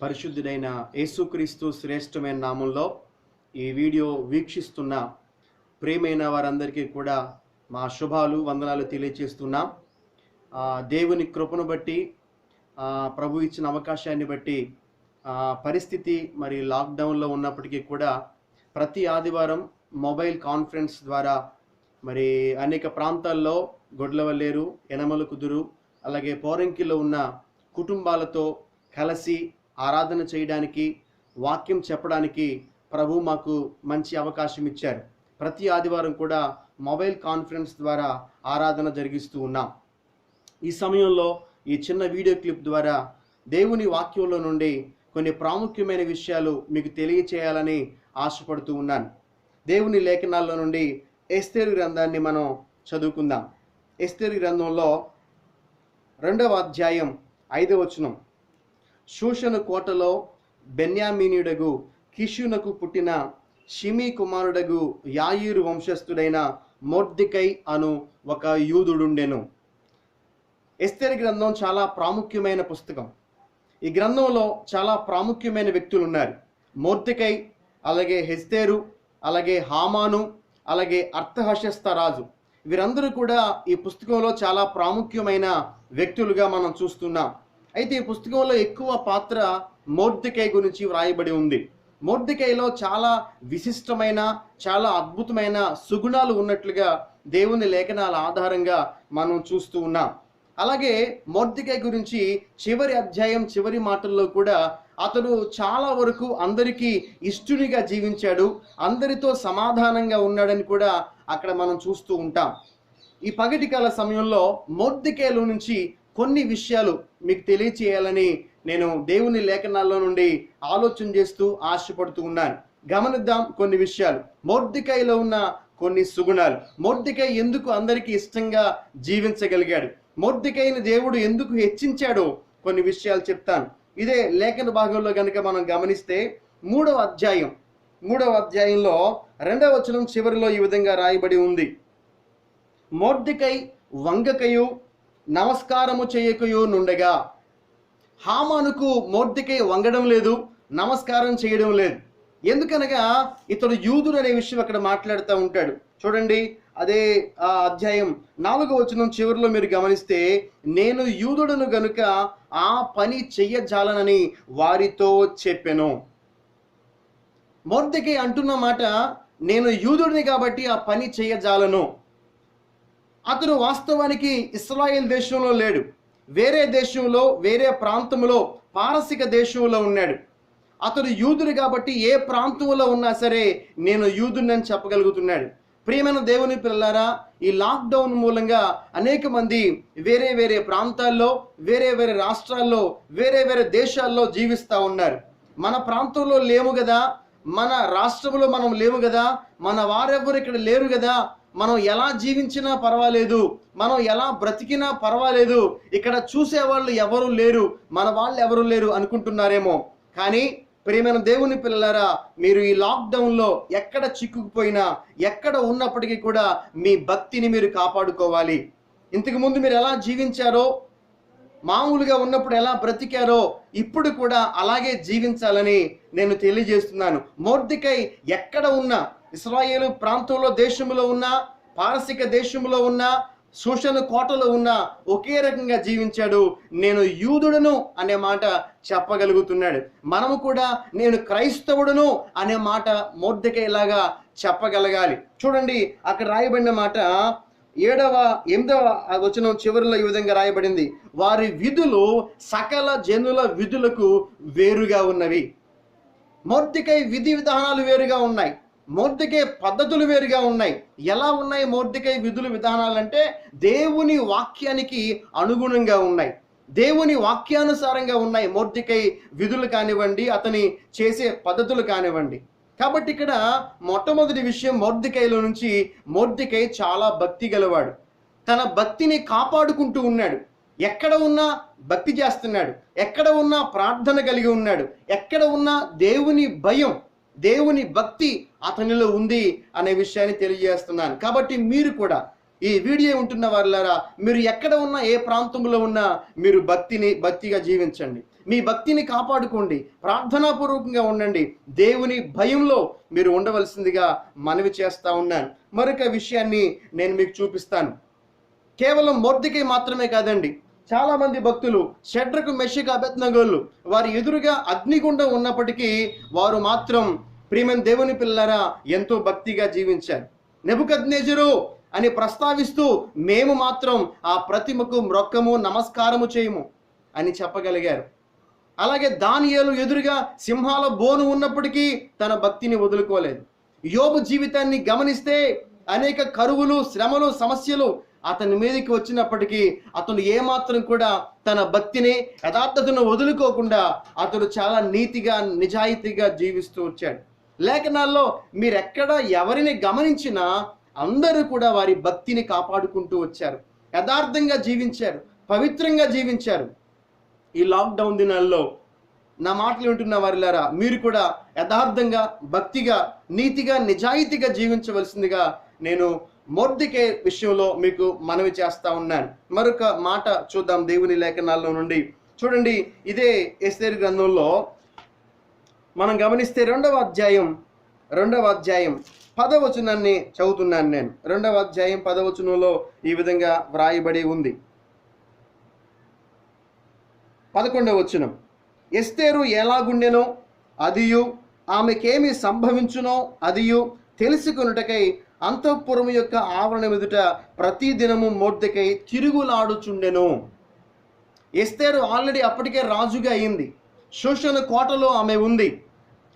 పరిశుద్ధుడైన యేసుక్రీస్తు శ్రేష్టమైన నామంలో ఈ వీడియో వీక్షిస్తున్న ప్రేమైన వారందరికీ కూడా మా శుభాలు వందనాలు తెలియచేస్తున్నాం. దేవుని కృపను బట్టి ప్రభు ఇచ్చిన అవకాశాన్ని బట్టి పరిస్థితి మరి లాక్డౌన్లో ఉన్నప్పటికీ కూడా ప్రతి ఆదివారం మొబైల్ కాన్ఫరెన్స్ ద్వారా మరి అనేక ప్రాంతాల్లో గొడ్లవల్లేరు ఎనమల కుదురు అలాగే పోరంకిలో ఉన్న కుటుంబాలతో కలిసి ఆరాధన చేయడానికి వాక్యం చెప్పడానికి ప్రభు మాకు మంచి అవకాశం ఇచ్చారు. ప్రతి ఆదివారం కూడా మొబైల్ కాన్ఫరెన్స్ ద్వారా ఆరాధన జరిగిస్తూ ఉన్నాం. ఈ సమయంలో ఈ చిన్న వీడియో క్లిప్ ద్వారా దేవుని వాక్యంలో నుండి కొన్ని ప్రాముఖ్యమైన విషయాలు మీకు తెలియచేయాలని ఆశపడుతూ ఉన్నాను. దేవుని లేఖనాల్లో నుండి ఎస్తేరు గ్రంథాన్ని మనం చదువుకుందాం. ఎస్తేరు గ్రంథంలో రెండవ అధ్యాయం ఐదవ వచనం. శోషణ కోటలో బెన్యామీనుడగు కిషునకు పుట్టిన షిమి కుమారుడగు యాయూరు వంశస్థుడైన మోర్దికై అను ఒక యూదుడుండెను. ఎస్తేర్ గ్రంథం చాలా ప్రాముఖ్యమైన పుస్తకం. ఈ గ్రంథంలో చాలా ప్రాముఖ్యమైన వ్యక్తులు ఉన్నారు మోర్తికై అలాగే హెస్తేరు అలాగే హామాను అలాగే అర్థహశస్త రాజు. వీరందరూ కూడా ఈ పుస్తకంలో చాలా ప్రాముఖ్యమైన వ్యక్తులుగా మనం చూస్తున్నాం. అయితే ఈ పుస్తకంలో ఎక్కువ పాత్ర మోర్దికై గురించి వ్రాయబడి ఉంది. మోర్దికైలో చాలా విశిష్టమైన చాలా అద్భుతమైన సుగుణాలు ఉన్నట్లుగా దేవుని లేఖనాల ఆధారంగా మనం చూస్తూ ఉన్నాం. అలాగే మోర్దికై గురించి చివరి అధ్యాయం చివరి మాటల్లో కూడా అతడు చాలా వరకు అందరికీ ఇష్టునిగా జీవించాడు. అందరితో సమాధానంగా ఉన్నాడని కూడా అక్కడ మనం చూస్తూ ఉంటాం. ఈ పగటి కాల సమయంలో మొర్దికేలో నుంచి కొన్ని విషయాలు మీకు తెలియచేయాలని నేను దేవుని లేఖనాల్లో నుండి ఆలోచన చేస్తూ ఆశపడుతూ ఉన్నాను. గమనిద్దాం కొన్ని విషయాలు. మోర్దికాయలో ఉన్న కొన్ని సుగుణాలు. మోర్దికాయ ఎందుకు అందరికీ ఇష్టంగా జీవించగలిగాడు? మోర్దికాయని దేవుడు ఎందుకు హెచ్చించాడో కొన్ని విషయాలు చెప్తాను. ఇదే లేఖన భాగంలో కనుక మనం గమనిస్తే మూడవ అధ్యాయం. మూడవ అధ్యాయంలో రెండవ వచనం చివరిలో ఈ విధంగా రాయబడి ఉంది. మోర్దికై వంగకయు నమస్కారము చేయకయు నుండగా. హామానుకు మోర్దికై వంగడం లేదు నమస్కారం చేయడం లేదు. ఎందుకనగా ఇతడు యూదుడు అనే విషయం అక్కడ మాట్లాడుతూ ఉంటాడు. చూడండి అదే ఆ అధ్యాయం నాలుగో వచనం చివరిలో మీరు గమనిస్తే నేను యూదుడును గనుక ఆ పని చెయ్యజాలనని వారితో చెప్పెను. మొర్దకి అంటున్న మాట నేను యూదుడిని కాబట్టి ఆ పని చేయజాలను అతను వాస్తవానికి ఇస్రాయేల్ దేశంలో లేడు. వేరే దేశంలో వేరే ప్రాంతంలో పారసిక దేశంలో ఉన్నాడు. అతడు యూదుడు కాబట్టి ఏ ప్రాంతంలో ఉన్నా సరే నేను యూదుడిని చెప్పగలుగుతున్నాడు. ప్రియమైన దేవుని పిల్లలారా ఈ లాక్డౌన్ మూలంగా అనేక మంది వేరే వేరే ప్రాంతాల్లో వేరే వేరే రాష్ట్రాల్లో వేరే వేరే దేశాల్లో జీవిస్తూ ఉన్నారు. మన ప్రాంతంలో లేము కదా మన రాష్ట్రంలో మనం లేము కదా మన వారెవ్వరు ఇక్కడ లేరు కదా మనం ఎలా జీవించినా పర్వాలేదు మనం ఎలా బ్రతికినా పర్వాలేదు ఇక్కడ చూసేవాళ్ళు ఎవరు లేరు మన వాళ్ళు ఎవరు లేరు అనుకుంటున్నారేమో. కానీ ప్రియమైన దేవుని పిల్లలారా మీరు ఈ లాక్డౌన్లో ఎక్కడ చిక్కుకుపోయినా ఎక్కడ ఉన్నప్పటికీ కూడా మీ భక్తిని మీరు కాపాడుకోవాలి. ఇంతకు ముందు మీరు ఎలా జీవించారో మామూలుగా ఉన్నప్పుడు ఎలా బ్రతికారో ఇప్పుడు కూడా అలాగే జీవించాలని నేను తెలియజేస్తున్నాను. మోర్దికై ఎక్కడ ఉన్నా ఇస్రాయేలు ప్రాంతంలో దేశంలో ఉన్న పారసిక దేశంలో ఉన్న శోషణ కోటలో ఉన్న ఒకే రకంగా జీవించాడు. నేను యూదుడను అనే మాట చెప్పగలుగుతున్నాడు. మనము కూడా నేను క్రైస్తవుడును అనే మాట మొద్దకేలాగా చెప్పగలగాలి. చూడండి అక్కడ రాయబడిన మాట ఏడవ ఎనిమిదవ వచనం చివరిలో ఈ విధంగా రాయబడింది. వారి విధులు సకల జనుల విధులకు వేరుగా ఉన్నవి. మోర్తికై విధి విధానాలు వేరుగా ఉన్నాయి. మోర్తికై పద్ధతులు వేరుగా ఉన్నాయి. ఎలా ఉన్నాయి మోర్తికై విధులు విధానాలు అంటే దేవుని వాక్యానికి అనుగుణంగా ఉన్నాయి. దేవుని వాక్యానుసారంగా ఉన్నాయి మోర్దికై విధులు కానివ్వండి అతని చేసే పద్ధతులు కానివ్వండి. కాబట్టి ఇక్కడ మొట్టమొదటి విషయం మోర్దికైలో నుంచి మోర్దికై చాలా భక్తి గలవాడు. తన భక్తిని కాపాడుకుంటూ ఉన్నాడు. ఎక్కడ ఉన్నా భక్తి చేస్తున్నాడు. ఎక్కడ ఉన్నా ప్రార్థన కలిగి ఉన్నాడు. ఎక్కడ ఉన్నా దేవుని భయం దేవుని భక్తి అతనిలో ఉంది అనే విషయాన్ని తెలియజేస్తున్నాను. కాబట్టి మీరు కూడా ఈ వీడియో ఉంటున్న వాళ్ళారా మీరు ఎక్కడ ఉన్నా ఏ ప్రాంతంలో ఉన్నా మీరు భక్తిని భక్తిగా జీవించండి. మీ భక్తిని కాపాడుకోండి. ప్రార్థనాపూర్వకంగా ఉండండి. దేవుని భయంలో మీరు ఉండవలసిందిగా మనవి చేస్తూ ఉన్నాను. మరొక విషయాన్ని నేను మీకు చూపిస్తాను. కేవలం మొర్దికి మాత్రమే కాదండి చాలామంది భక్తులు షడ్రకు మెషిక అభెత్నగోళ్ళు వారి ఎదురుగా అగ్నిగుండం ఉన్నప్పటికీ వారు మాత్రం ప్రియమైన దేవుని పిల్లరా ఎంతో భక్తిగా జీవించారు నెబుకద్నేజరు అని ప్రస్తావిస్తూ మేము మాత్రం ఆ ప్రతిమకు మ్రొక్కము నమస్కారము చేయము అని చెప్పగలిగారు. అలాగే దానియేలు ఎదురుగా సింహాల బోను ఉన్నప్పటికీ తన భక్తిని వదులుకోలేదు. యోబు జీవితాన్ని గమనిస్తే అనేక కరువులు శ్రమలు సమస్యలు అతని మీదకి వచ్చినప్పటికీ అతను ఏమాత్రం కూడా తన భక్తిని యథార్థతను వదులుకోకుండా అతడు చాలా నీతిగా నిజాయితీగా జీవిస్తూ వచ్చాడు. లేఖనాల్లో మీరెక్కడ ఎవరిని గమనించినా అందరూ కూడా వారి భక్తిని కాపాడుకుంటూ వచ్చారు. యథార్థంగా జీవించారు. పవిత్రంగా జీవించారు. ఈ లాక్డౌన్ దినాల్లో నా మాటలు వింటున్న వారిలారా మీరు కూడా యథార్థంగా భక్తిగా నీతిగా నిజాయితీగా జీవించవలసిందిగా నేను మొర్దికే విషయంలో మీకు మనవి చేస్తా ఉన్నాను. మరొక మాట చూద్దాం దేవుని లేఖనాల్లో నుండి. చూడండి ఇదే ఎస్ఏర్ గ్రంథంలో మనం గమనిస్తే రెండవ అధ్యాయం రెండవ అధ్యాయం పదవచనాన్ని చదువుతున్నాను నేను. రెండవ అధ్యాయం పదవచనంలో ఈ విధంగా వ్రాయబడి ఉంది. పదకొండవ వచనం. ఎస్తేరు ఎలాగుండెనో అదియు ఆమెకేమి సంభవించునో అదియు తెలుసుకొనుటకై అంతఃపురం యొక్క ఆవరణ ఎదుట ప్రతి దినము మోర్దెకై తిరుగులాడుచుండెను. ఎస్తేరు ఆల్రెడీ అప్పటికే రాజుగా అయింది. శోషణ కోటలో ఆమె ఉంది.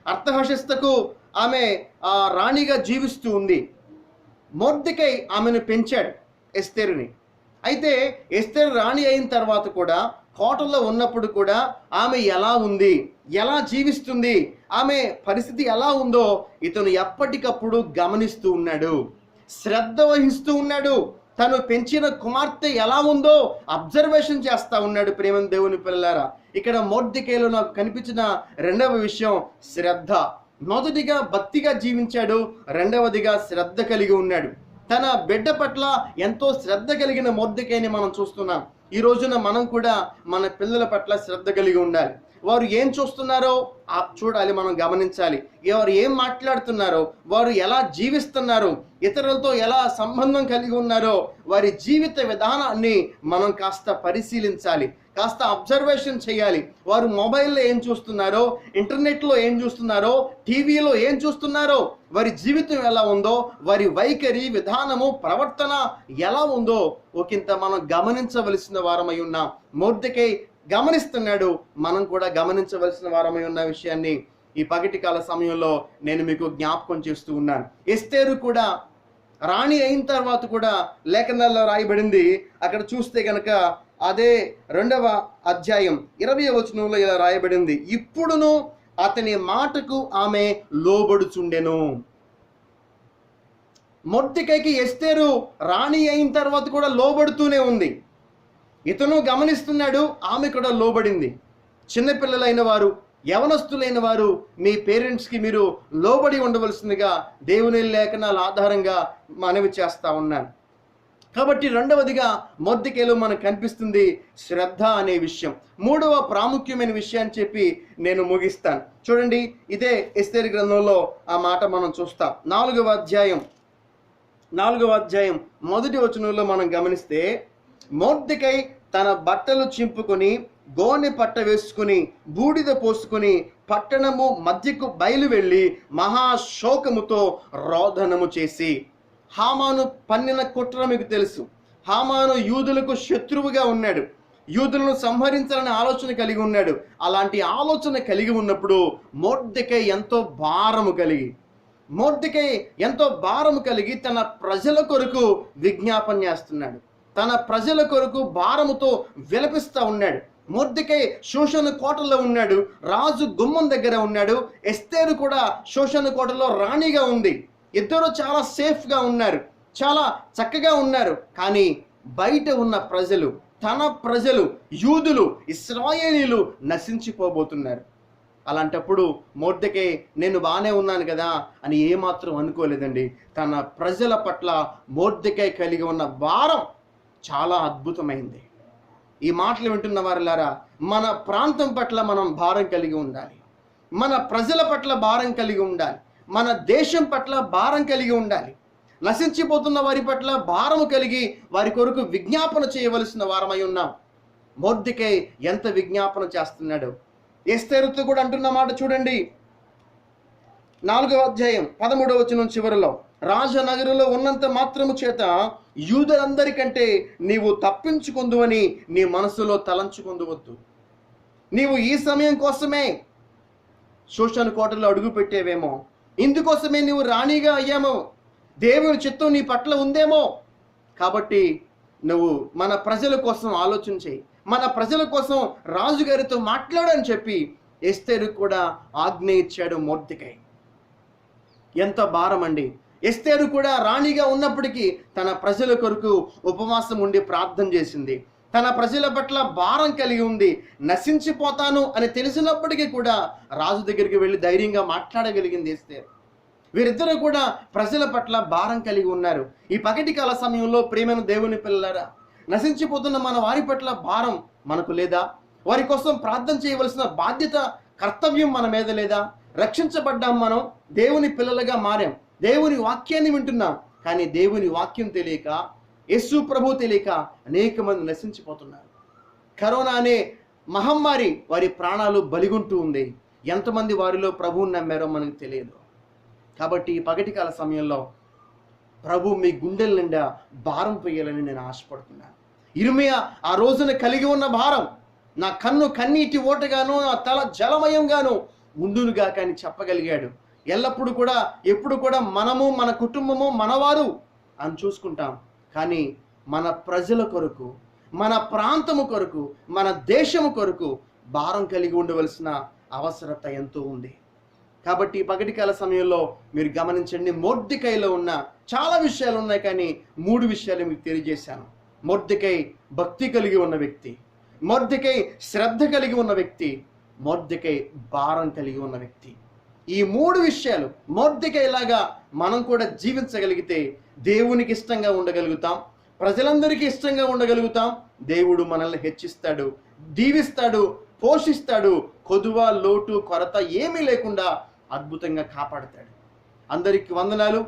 అర్థహశస్తకు ఆమె ఆ, రాణిగా జీవిస్తూ ఉంది. మొర్దికై ఆమెను పెంచాడు ఎస్తేరుని. అయితే ఎస్తేరు రాణి అయిన తర్వాత కూడా కోటల్లో ఉన్నప్పుడు కూడా ఆమె ఎలా ఉంది? ఎలా జీవిస్తుంది? ఆమె పరిస్థితి ఎలా ఉందో ఇతను ఎప్పటికప్పుడు గమనిస్తూ ఉన్నాడు. శ్రద్ధ వహిస్తూ ఉన్నాడు. తను పెంచిన కుమార్తె ఎలా ఉందో అబ్జర్వేషన్ చేస్తా ఉన్నాడు ప్రేమ దేవుని పిల్లలారా. ఇక్కడ మొర్దికేలో నాకు కనిపించిన రెండవ విషయం శ్రద్ధ. మొదటిగా భక్తిగా జీవించాడు రెండవదిగా శ్రద్ధ కలిగి ఉన్నాడు. తన బిడ్డ పట్ల ఎంతో శ్రద్ధ కలిగిన మొర్దికైని మనం చూస్తున్నాం. ఈ రోజున మనం కూడా మన పిల్లల పట్ల శ్రద్ధ కలిగి ఉండాలి. వారు ఏం చూస్తున్నారో ఆ చూడాలి మనం గమనించాలి. వారు ఏం మాట్లాడుతున్నారో వారు ఎలా జీవిస్తున్నారో ఇతరులతో ఎలా సంబంధం కలిగి ఉన్నారో వారి జీవిత విధానాన్ని మనం కాస్త పరిశీలించాలి. కాస్త అబ్జర్వేషన్ చేయాలి. వారు మొబైల్లో ఏం చూస్తున్నారో ఇంటర్నెట్లో ఏం చూస్తున్నారో టీవీలో ఏం చూస్తున్నారో వారి జీవితం ఎలా ఉందో వారి వైఖరి విధానము ప్రవర్తన ఎలా ఉందో ఒకంత మనం గమనించవలసిన వారమై ఉన్నాం మూర్తికై గమనిస్తున్నాడు. మనం కూడా గమనించవలసిన వారమై ఉన్న విషయాన్ని ఈ పగటి కాల సమయంలో నేను మీకు జ్ఞాపకం చేస్తూ ఉన్నాను. ఎస్తేరు కూడా రాణి అయిన తర్వాత కూడా లేఖనాల్లో రాయబడింది. అక్కడ చూస్తే కనుక అదే రెండవ అధ్యాయం ఇరవై వచనంలో ఇలా రాయబడింది. ఇప్పుడును అతని మాటకు ఆమె లోబడుచుండెను. మొర్దికైకి ఎస్తేరు రాణి అయిన తర్వాత కూడా లోబడుతూనే ఉంది. ఇతను గమనిస్తున్నాడు ఆమె కూడా లోబడింది. చిన్నపిల్లలైన వారు యవనస్తులైన వారు మీ పేరెంట్స్కి మీరు లోబడి ఉండవలసిందిగా దేవుని లేఖనాల ఆధారంగా మనవి చేస్తా ఉన్నాను. కాబట్టి రెండవదిగా మొద్దికేలో మనకు కనిపిస్తుంది శ్రద్ధ అనే విషయం. మూడవ ప్రాముఖ్యమైన విషయాన్ని చెప్పి నేను ముగిస్తాను. చూడండి ఇదే ఎస్తేరి గ్రంథంలో ఆ మాట మనం చూస్తాం. నాలుగవ అధ్యాయం. నాలుగవ అధ్యాయం మొదటి వచనంలో మనం గమనిస్తే మొద్దికై తన బట్టలు చింపుకొని గోనె పట్ట వేసుకుని బూడిద పోసుకుని పట్టణము మధ్యకు బయలు వెళ్ళి మహాశోకముతో రోదనము చేసి హామాను పన్నిన కుట్ర మీకు తెలుసు. హామాను యూదులకు శత్రువుగా ఉన్నాడు. యూదులను సంహరించాలనే ఆలోచన కలిగి ఉన్నాడు. అలాంటి ఆలోచన కలిగి ఉన్నప్పుడు మోర్దికై ఎంతో భారము కలిగి మోర్దికై ఎంతో భారము కలిగి తన ప్రజల కొరకు విజ్ఞాపన చేస్తున్నాడు. తన ప్రజల కొరకు భారముతో విలపిస్తూ ఉన్నాడు. మొర్దెకై శోషణ కోటలో ఉన్నాడు. రాజు గుమ్మం దగ్గర ఉన్నాడు. ఎస్తేరు కూడా శోషణ కోటలో రాణిగా ఉంది. ఇద్దరు చాలా సేఫ్గా ఉన్నారు చాలా చక్కగా ఉన్నారు. కానీ బయట ఉన్న ప్రజలు తన ప్రజలు యూదులు ఇస్రాయేలీలు నశించిపోబోతున్నారు. అలాంటప్పుడు మోర్దకే నేను బాగానే ఉన్నాను కదా అని ఏమాత్రం అనుకోలేదండి. తన ప్రజల పట్ల మోర్దకే కలిగి ఉన్న భారం చాలా అద్భుతమైంది. ఈ మాటలు వింటున్న వారులారా మన ప్రాంతం పట్ల మనం భారం కలిగి ఉండాలి. మన ప్రజల పట్ల భారం కలిగి ఉండాలి. మన దేశం పట్ల భారం కలిగి ఉండాలి. నశించిపోతున్న వారి పట్ల భారము కలిగి వారి కొరకు విజ్ఞాపన చేయవలసిన వారమై ఉన్నాం. మొద్దికై ఎంత విజ్ఞాపన చేస్తున్నాడు? ఎస్తేరుతో కూడా అంటున్న మాట చూడండి. నాలుగవ అధ్యాయం పదమూడవ వచనం చివరిలో రాజనగరులో ఉన్నంత మాత్రము చేత యూదులందరికంటే నీవు తప్పించుకుందువని నీ మనసులో తలంచుకుందువద్దు. నీవు ఈ సమయం కోసమే శోషణ కోటలో అడుగుపెట్టేవేమో ఇందుకోసమే నువ్వు రాణిగా అయ్యామో. దేవుని చిత్తం నీ పట్ల ఉందేమో. కాబట్టి నువ్వు మన ప్రజల కోసం ఆలోచన చేయి. మన ప్రజల కోసం రాజుగారితో మాట్లాడని చెప్పి ఎస్తేరు కూడా ఆజ్ఞ ఇచ్చాడు మూర్తికై ఎంత భారం అండి ఎస్తేరు కూడా రాణిగా ఉన్నప్పటికీ తన ప్రజల కొరకు ఉపవాసం ఉండి ప్రార్థన చేసింది. తన ప్రజల పట్ల భారం కలిగి ఉంది నశించిపోతాను అని తెలిసినప్పటికీ కూడా రాజు దగ్గరికి వెళ్ళి ధైర్యంగా మాట్లాడగలిగింది ఎస్తేరు. వీరిద్దరూ కూడా ప్రజల పట్ల భారం కలిగి ఉన్నారు. ఈ పగటి కాల సమయంలో ప్రేమను దేవుని పిల్లలారా నశించిపోతున్న మన వారి పట్ల భారం మనకు లేదా? వారి కోసం ప్రార్థన చేయవలసిన బాధ్యత కర్తవ్యం మన మీద లేదా? రక్షించబడ్డాం మనం దేవుని పిల్లలుగా మారాం. దేవుని వాక్యాన్ని వింటున్నాం. కానీ దేవుని వాక్యం తెలియక యేసు ప్రభు తెలియక అనేక మంది నశించిపోతున్నారు. కరోనా అనే మహమ్మారి వారి ప్రాణాలు బలిగుంటూ ఉంది. ఎంతమంది వారిలో ప్రభువుని నమ్మారో మనకు తెలియదు. కాబట్టి ఈ పగటి కాల సమయంలో ప్రభు మీ గుండెల నిండా భారం పోయాలని నేను ఆశపడుతున్నాను. ఇరుమయ ఆ రోజున కలిగి ఉన్న భారం నా కన్ను కన్నీటి ఓటగాను నా తల జలమయంగాను ఉండునుగా కానీ చెప్పగలిగాడు. ఎల్లప్పుడూ కూడా ఎప్పుడు కూడా మనము మన కుటుంబము మనవారు అని చూసుకుంటాం. కానీ మన ప్రజల కొరకు మన ప్రాంతము కొరకు మన దేశము కొరకు భారం కలిగి ఉండవలసిన అవసరత ఎంతో ఉంది. కాబట్టి పగటి పగటికాల సమయంలో మీరు గమనించండి మొర్దికైలో ఉన్న చాలా విషయాలు ఉన్నాయి కానీ మూడు విషయాలు మీకు తెలియజేశాను. మొర్దికై భక్తి కలిగి ఉన్న వ్యక్తి మొర్దికై శ్రద్ధ కలిగి ఉన్న వ్యక్తి మొర్దికై భారం కలిగి ఉన్న వ్యక్తి. ఈ మూడు విషయాలు మొర్దికైలాగా మనం కూడా జీవించగలిగితే దేవునికి ఇష్టంగా ఉండగలుగుతాం. ప్రజలందరికీ ఇష్టంగా ఉండగలుగుతాం. దేవుడు మనల్ని హెచ్చిస్తాడు దీవిస్తాడు పోషిస్తాడు. కొదువ లోటు కొరత ఏమీ లేకుండా అద్భుతంగా కాపాడతాడు. అందరికి వందనాలు.